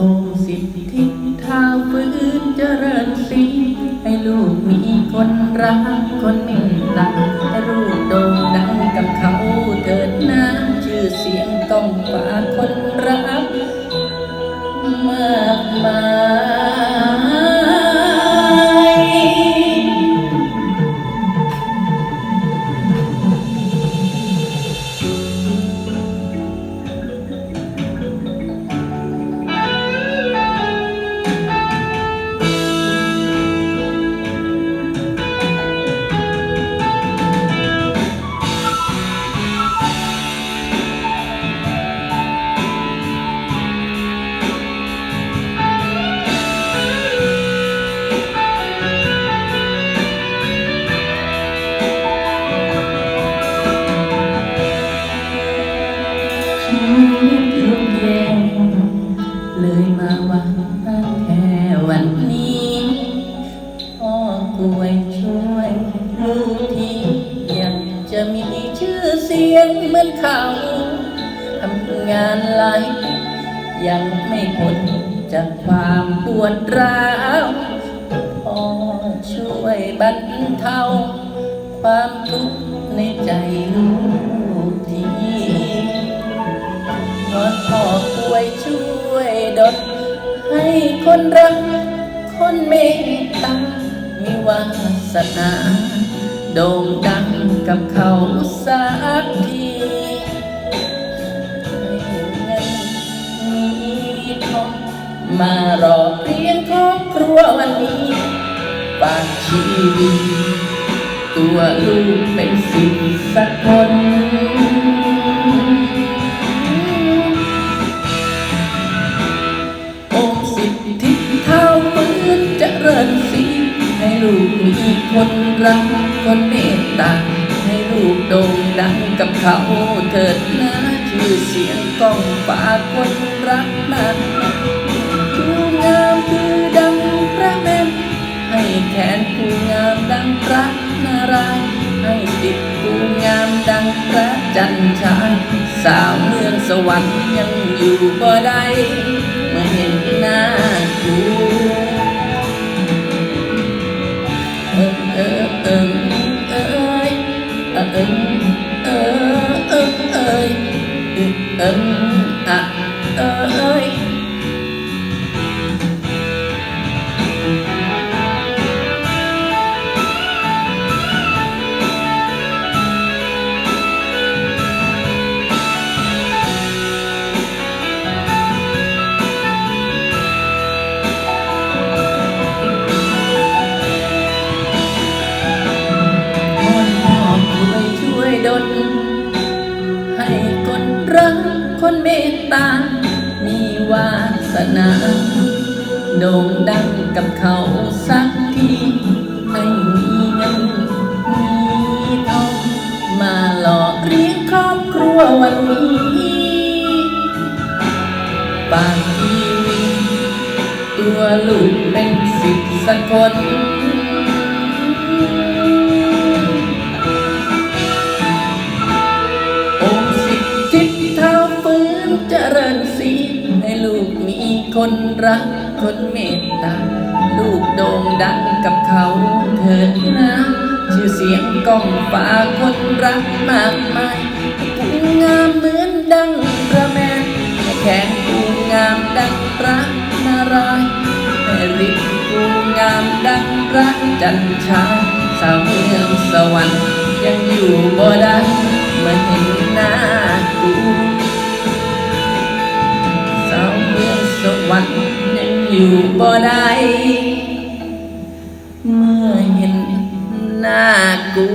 โอ้สิทธิเท้าฟื้นเจริญสีให้ลูกมีคนรักคนเมตตาให้ลูก เสียงเหมือนเขาทำงานหลายยังไม่พ้นจากความปวดร้าวพ่อช่วยบรรเทาความทุกข์ในใจลูกทีนอนพ่อป่วยช่วยดลให้คนรัก คนเมตตามีวาสนา โด่งดังกับเขาสักทีให้เงินมีทองมารอเรียงครอบครัววันนี้ฝากชีวิตตัวลูกเป็นสิ่งสักคน มีคนรักคนเมตตาให้ลูกโด่งดังกับเขาเถิดนะชื่อเสียงก้องฝากคนรักมากผู้งามคือดังพระแม่ให้แขนผู้งามดังพระนารายณ์ให้ติดผู้งามดังพระจันทรายสาวเมืองสวรรค์ยังอยู่บ่ได้เมื่อเห็นหน้า ตา มีวาสนา โด่งดังกับเขาสักทีให้มีเงินมีทองมาหล่อเลี้ยงครอบครัววันนี้บางทีตัวลูกเป็นสิทธิ์สักคน คนรักคนเมตตา ลูกโด่งดังกับเขาเถิดนะชื่อเสียงก้องฟ้าคนรักมากมายผู้งามเหมือนดังพระแม่แขนผู้งามดังพระนารายณ์ให้ฤทธิ์ผู้งามดังพระจันทราสาวเมืองสวรรค์ยังอยู่บ่ได้เมื่อเห็นหน้ากู อยู่บ่ได้เมื่อเห็นหน้ากู